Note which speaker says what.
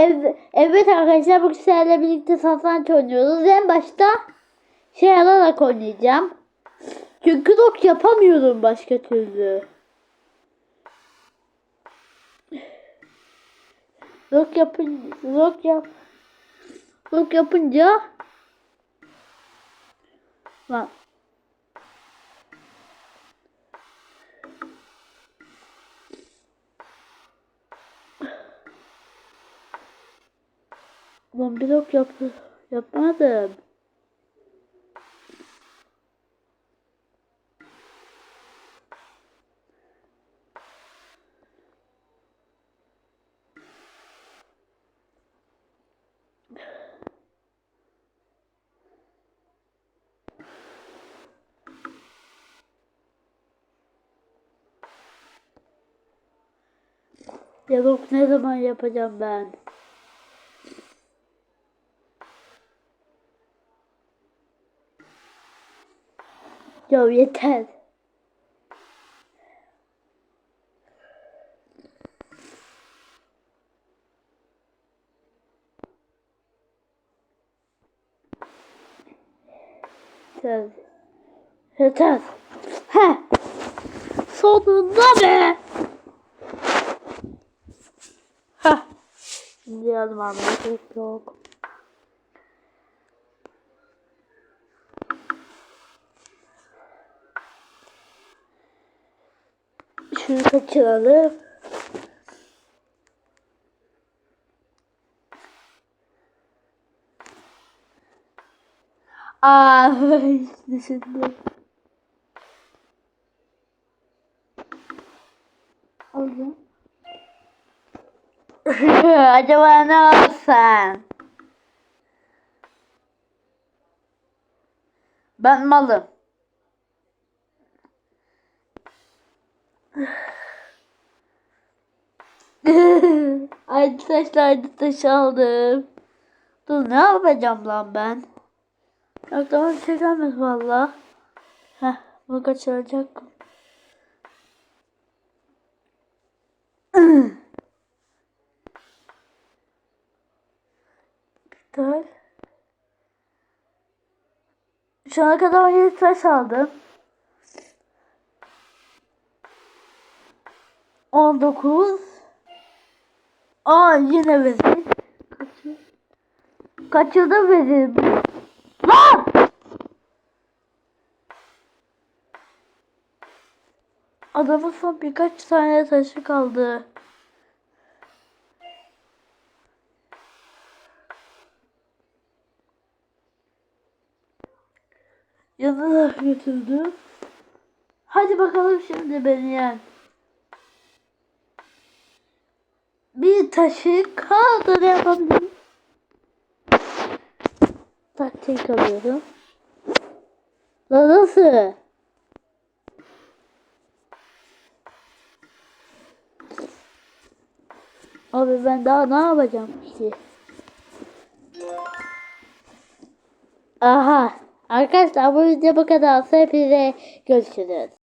Speaker 1: ev, evet arkadaşlar bu sizlerle birlikte satranç oynuyoruz. En başta şey alarak oynayacağım. Çünkü rok yapamıyorum başka türlü. Rok yapın rok yap rok yapınca Lan Lan bir rok yaptı. Yapmadım. Ya rok ne zaman yapacağım ben? Ya yeter. Yeter. Yeter. He. Sonunda be. Ha. Gerek yok. Şunu kaçıralım. Aa, düşündüm. Aldım. Acaba ne olsan? Ben malım. Arkadaşlar taşı aldım. Dur ne yapacağım lan ben? Aklıma bir şey gelmedi valla. Heh bunu kaçıracak. Dur. Şu ana kadar 17 taş aldım. 19 Aa yine vezir. Kaçır. Kaçırdım vezir. Lan! Adamın son birkaç tane taşı kaldı. Yanına götürdüm. Hadi bakalım şimdi beni yen. Bir taşı kaldı ne yapabilirim? Taktik alıyorum. La nasıl? Abi ben daha ne yapacağım ki? Aha. Arkadaşlar bu video bu kadar. Hepinize görüşürüz.